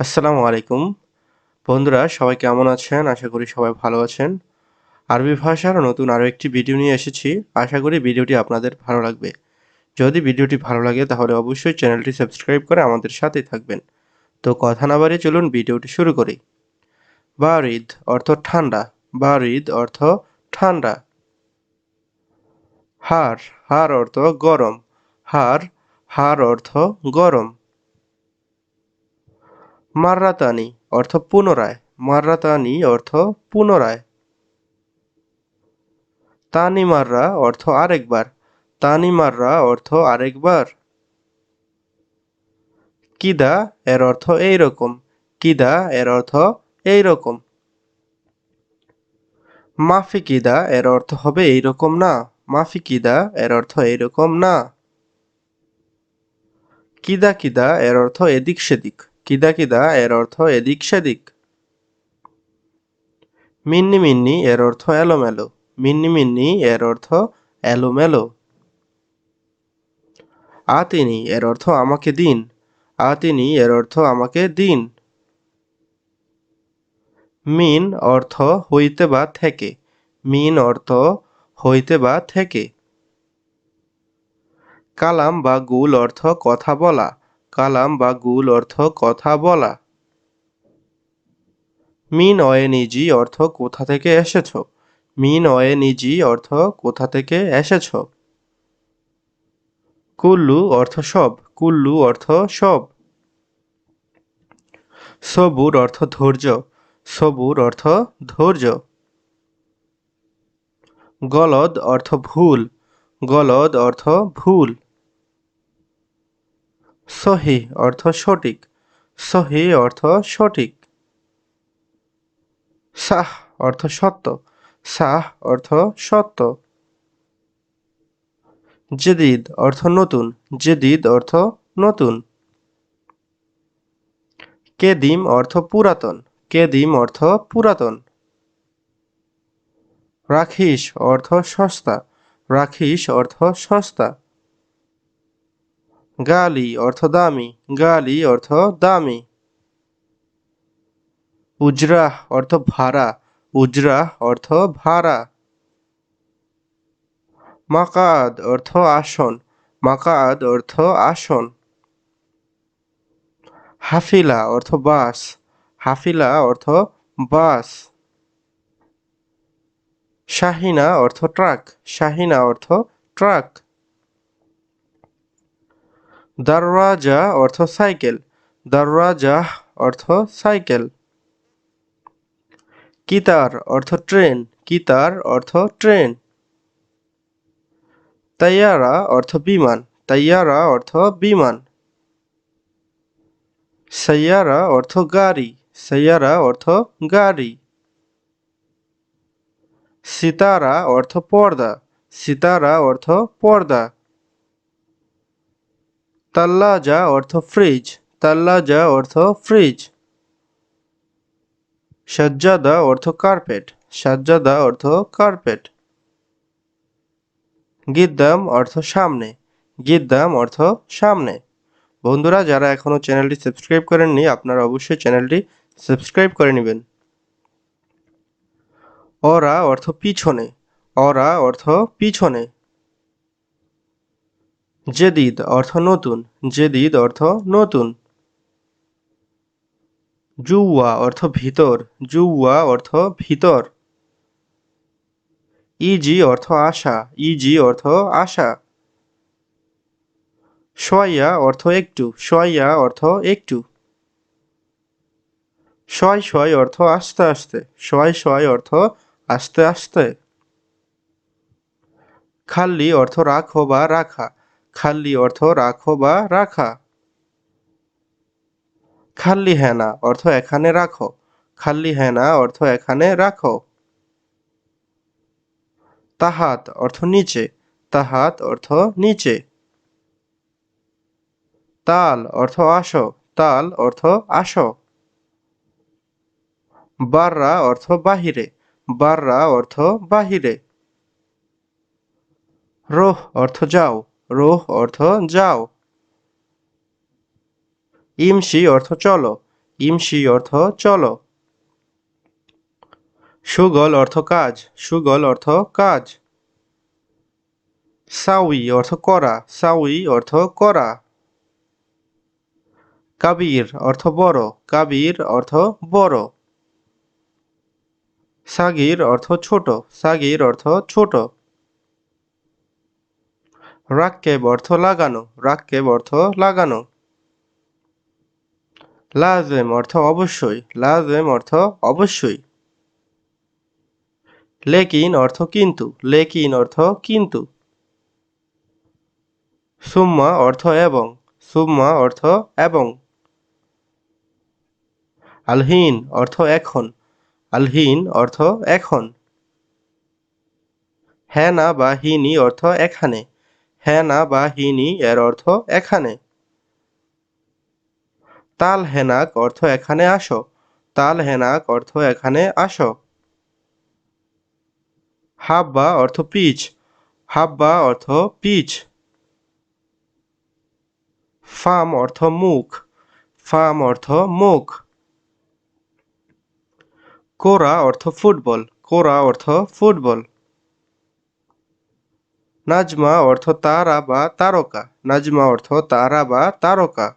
আসসালামু আলাইকুম। বন্ধুরা, সবাই কেমন আছেন? আশা করি সবাই ভালো আছেন। আরবি ভাষার নতুন আরও একটি ভিডিও নিয়ে এসেছি। আশা করি ভিডিওটি আপনাদের ভালো লাগবে। যদি ভিডিওটি ভালো লাগে, তাহলে অবশ্যই চ্যানেলটি সাবস্ক্রাইব করে আমাদের সাথে থাকবেন। তো কথা না বাড়িয়ে চলুন ভিডিওটি শুরু করি। বারিদ অর্থ ঠান্ডা। বারিদ অর্থ ঠান্ডা। হার। হার অর্থ গরম। হার। হার অর্থ গরম। মাররাতানি অর্থ পুনরায়। মাররাতানি অর্থ পুনরায়। তানি মাররা অর্থ আরেকবার। তানি মাররা অর্থ আরেকবার। কিদা এর অর্থ এই রকম কিদা এর অর্থ এই রকম মাফি কিদা এর অর্থ হবে এই রকম না। মাফি কিদা এর অর্থ এই রকম না। কিদা কিদা এর অর্থ এদিক সেদিক। কিদা কিদা, এর অর্থ এদিক সেদিক। মিন্নি মিন্নি, এর অর্থ এলোমেলো। মিন্নি মিন্নি, এর অর্থ এলোমেলো। আতিনি, এর অর্থ আমাকে দিন। আতিনি, এর অর্থ আমাকে দিন। মিন, অর্থ হইতে বা থেকে। মিন, অর্থ হইতে বা থেকে। কালাম বা গুল অর্থ কথা বলা। কালাম বা গুল অর্থ কথা বলা। মিন অয়েনিজি অর্থ কোথা থেকে এসেছ? মিন অয়েনিজি অর্থ কোথা থেকে এসেছ? কুল্লু অর্থ সব, কুল্লু অর্থ সব। সবুর অর্থ ধৈর্য, সবুর অর্থ ধৈর্য। গলদ অর্থ ভুল, গলদ অর্থ ভুল। সহি অর্থ সঠিক। সহি অর্থ সঠিক। সাহ অর্থ সত্য। সাহ অর্থ সত্য। জেদিদ অর্থ নতুন। জেদিদ অর্থ নতুন। কেদিম অর্থ পুরাতন। কেদিম অর্থ পুরাতন। রাখিস অর্থ সস্তা। রাখিস অর্থ সস্তা। গালি অর্থ দামি, গালি অর্থ দামি। উজরাহ অর্থ ভাড়া উজরাহ অর্থ ভাড়া। মাকাদ অর্থ আসন, মাকাদ অর্থ আসন। হাফিলা অর্থ বাস, হাফিলা অর্থ বাস। শাহিনা অর্থ ট্রাক, শাহিনা অর্থ ট্রাক। দরওয়াজা অর্থ সাইকেল। দরওয়াজা অর্থ সাইকেল। কিতার অর্থ ট্রেন। কিতার অর্থ ট্রেন। তাইয়ারা অর্থ বিমান। তাইয়ারা অর্থ বিমান। সাইয়ারা অর্থ গাড়ি। সাইয়ারা অর্থ গাড়ি। সিতারা অর্থ পর্দা। সিতারা অর্থ পর্দা। তাল্লাজা অর্থ ফ্রিজ তাল্লাজা অর্থ ফ্রিজ সাজ্জাদা অর্থ কার্পেট সাজ্জাদা অর্থ কার্পেট গিদ্দাম অর্থ সামনে, গিদ্দাম অর্থ সামনে। বন্ধুরা, যারা এখনও চ্যানেলটি সাবস্ক্রাইব করেননি, আপনারা অবশ্যই চ্যানেলটি সাবস্ক্রাইব করে নেবেন। অরা অর্থ পিছনে, অরা অর্থ পিছনে। জেদিদ অর্থ নতুন, জেদিদ অর্থ নতুন। জুওয়া অর্থ ভিতর জুওয়া অর্থ ভিতর। ইজি অর্থ আশা, ইজি অর্থ আশা। সয়া অর্থ একটু সয়া অর্থ একটু। শয় শয় অর্থ আস্তে আস্তে, শয় শয় অর্থ আস্তে আস্তে। খাল্লি অর্থ রাখো বা রাখা খাল্লি অর্থ রাখো বা রাখা। খাল্লি হেনা অর্থ এখানে রাখো। খাল্লি হেনা অর্থ এখানে রাখো। তাহাত অর্থ নিচে। তাহাত অর্থ নিচে। তাল অর্থ আসো। তাল অর্থ আসো। বাররা অর্থ বাহিরে। বাররা অর্থ বাহিরে। রোহ অর্থ যাও। রোহ অর্থ যাও। ইমসি অর্থ চলো। ইমসি অর্থ চলো। সুগল অর্থ কাজ। সুগল অর্থ কাজ। সাউই অর্থ করা। সাউই অর্থ করা। কাবির অর্থ বড়। কাবির অর্থ বড়। সাগির অর্থ ছোট। সাগির অর্থ ছোট। রাক্কেব অর্থ লাগানো রাক্কেব অর্থ লাগানো। লাজেম অর্থ অবশ্যই, লাজেম অর্থ অবশ্যই। লেকিন অর্থ কিন্তু, লেকিন অর্থ কিন্তু। সুম্মা অর্থ এবং, সুম্মা অর্থ এবং। আলহীন অর্থ এখন, আলহীন অর্থ এখন। হ্যাঁ না বা হিনি অর্থ এখানে। হ্যাঁ না বা হিনি এর অর্থ এখানে। তাল হেনাক অর্থ এখানে আসো। তাল হেনাক অর্থ এখানে আসো। হাব্বা অর্থ পিচ। হাব্বা অর্থ পিচ। ফাম অর্থ মুখ। ফাম অর্থ মুখ। কোরা অর্থ ফুটবল। কোরা অর্থ ফুটবল। নাজমা অর্থ তারা বা তারকা। নাজমা অর্থ তারা বা তারকা।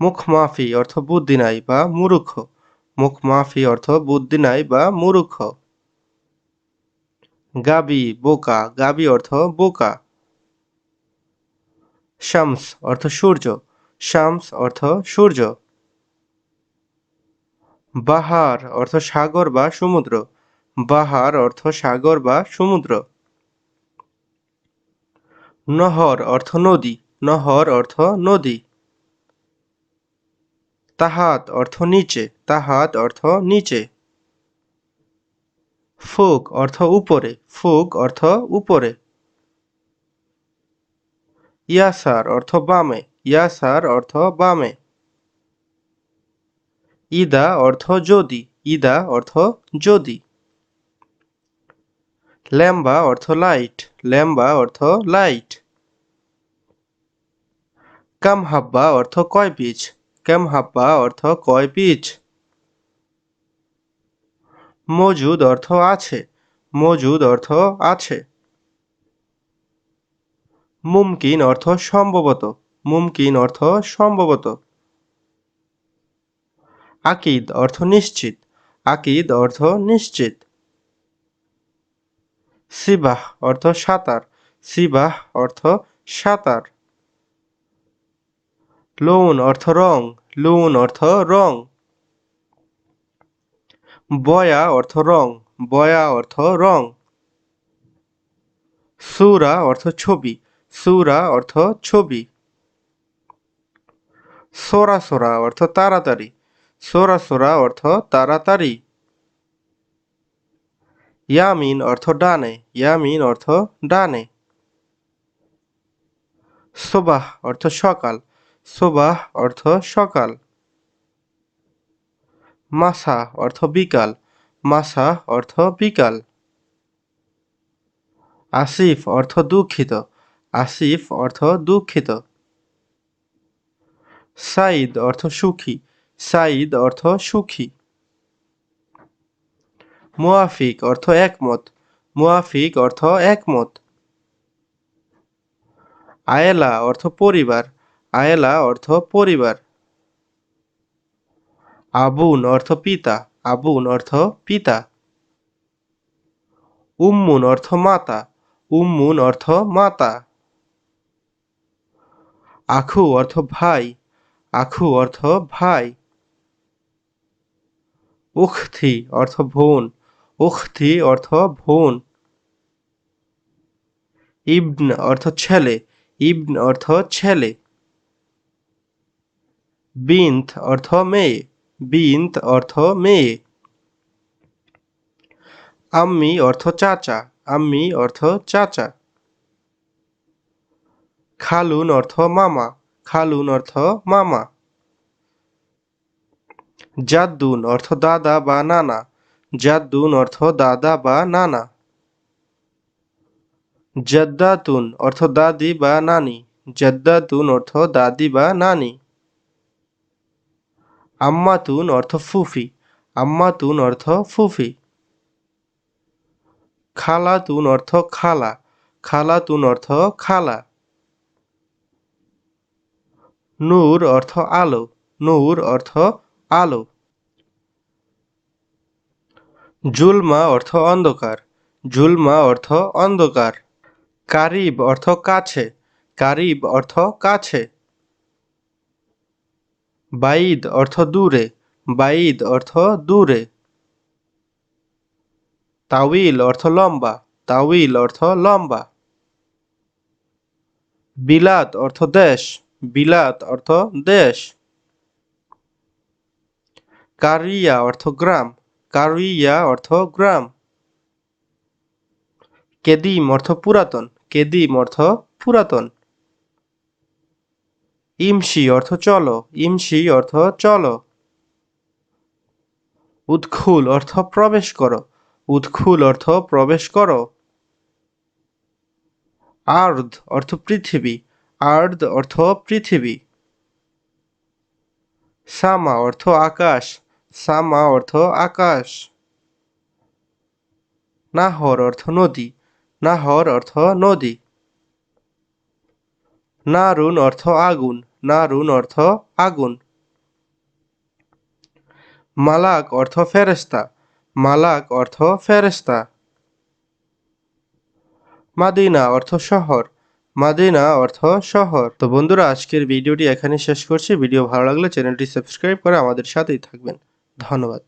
মুখ মাফি অর্থ বুদ্ধি নাই বা মূর্খ। মুখ মাফি অর্থ বুদ্ধি নাই বা মূর্খ। গাবি, বোকা। গাবি অর্থ বোকা। শামস অর্থ সূর্য। শামস অর্থ সূর্য। বাহার অর্থ সাগর বা সমুদ্র। বাহার অর্থ সাগর বা সমুদ্র। নহর অর্থ নদী, নহর অর্থ নদী। তাহাত অর্থ নিচে, তাহাত অর্থ নিচে। ফোক অর্থ উপরে, ফোক অর্থ উপরে। ইয়াসার অর্থ বামে, ইয়াসার অর্থ বামে। ইদা অর্থ যদি, ইদা অর্থ যদি। ল্যাম্বা অর্থ লাইট ল্যাম্বা অর্থ লাইট কাম হাব্বা অর্থ কয় পিচ কাম হাব্বা অর্থ কয় পিচ মজুদ অর্থ আছে, মজুদ অর্থ আছে। মুমকিন অর্থ সম্ভবত, মুমকিন অর্থ সম্ভবত। আকিদ অর্থ নিশ্চিত, আকিদ অর্থ নিশ্চিত। সিবাহ অর্থ সাঁতার। সিবাহ অর্থ সাঁতার। লোন অর্থ রং। লোন অর্থ রং। বয়া অর্থ রং। বয়া অর্থ রং। সুরা অর্থ ছবি। সুরা অর্থ ছবি। সোরা সোরা অর্থ তাড়াতাড়ি। সোরা সোরা অর্থ তাড়াতাড়ি। ইয়ামিন অর্থ ডানে, ইয়ামিন অর্থ ডানে। সোবাহ অর্থ সকাল, সোবাহ অর্থ সকাল। মাসা অর্থ বিকাল, মাসা অর্থ বিকাল। আসিফ অর্থ দুঃখিত, আসিফ অর্থ দুঃখিত। সাইদ অর্থ সুখী সাইদ অর্থ সুখী। মুয়াফিক অর্থ একমত। মুয়াফিক অর্থ একমত। আয়েলা অর্থ পরিবার। আয়েলা অর্থ পরিবার। আবুন অর্থ পিতা। আবুন অর্থ পিতা। উম্মুন অর্থ মাতা। উম্মুন অর্থ মাতা। আখু অর্থ ভাই। আখু অর্থ ভাই। উখথি অর্থ বোন। উখথি অর্থ বোন। ইবন অর্থ ছেলে। ইবন অর্থ ছেলে। বিন্ত অর্থ মেয়ে। বিন্ত অর্থ মেয়ে। আম্মি অর্থ চাচা। আম্মি অর্থ চাচা। খালুন অর্থ মামা। খালুন অর্থ মামা। জাদ্দুন অর্থ দাদা বা নানা। জাদ্দুন অর্থ দাদা বা নানা। জদ্দাতুন অর্থ দাদি বা নানি। জদ্দাতুন অর্থ দাদি বা নানি। আম্মাতুন অর্থ ফুফি। আম্মাতুন অর্থ ফুফি। খালাতুন অর্থ খালা। খালাতুন অর্থ খালা। নূর অর্থ আলো। নূর অর্থ আলো। জুলমা অর্থ অন্ধকার, জুলমা অর্থ অন্ধকার। কারিব অর্থ কাছে, কারিব অর্থ কাছে। বাইদ অর্থ দূরে, বাইদ অর্থ দূরে। তাউইল অর্থ লম্বা তাউইল অর্থ লম্বা। বিলাত অর্থ দেশ, বিলাত অর্থ দেশ। কারিয়া অর্থ গ্রাম কারিয়া অর্থ গ্রাম। কেদিম অর্থ পুরাতন। কেদিম অর্থ পুরাতন। ইমসি অর্থ চলো। ইমসি অর্থ চলো। উৎখুল অর্থ প্রবেশ করো। উৎখুল অর্থ প্রবেশ করো। আর্ধ অর্থ পৃথিবী। আর্ধ অর্থ পৃথিবী। সামা অর্থ আকাশ। সামা অর্থ আকাশ। নাহর অর্থ নদী। নাহর অর্থ নদী। নারুন অর্থ আগুন। নারুন অর্থ আগুন। মালাক অর্থ ফেরেস্তা মালাক অর্থ ফেরেস্তা মাদিনা অর্থ শহর। মাদিনা অর্থ শহর। তো বন্ধুরা, আজকের ভিডিওটি এখানে শেষ করছি। ভিডিও ভালো লাগলে চ্যানেলটি সাবস্ক্রাইব করে আমাদের সাথেই থাকবেন। ধন্যবাদ।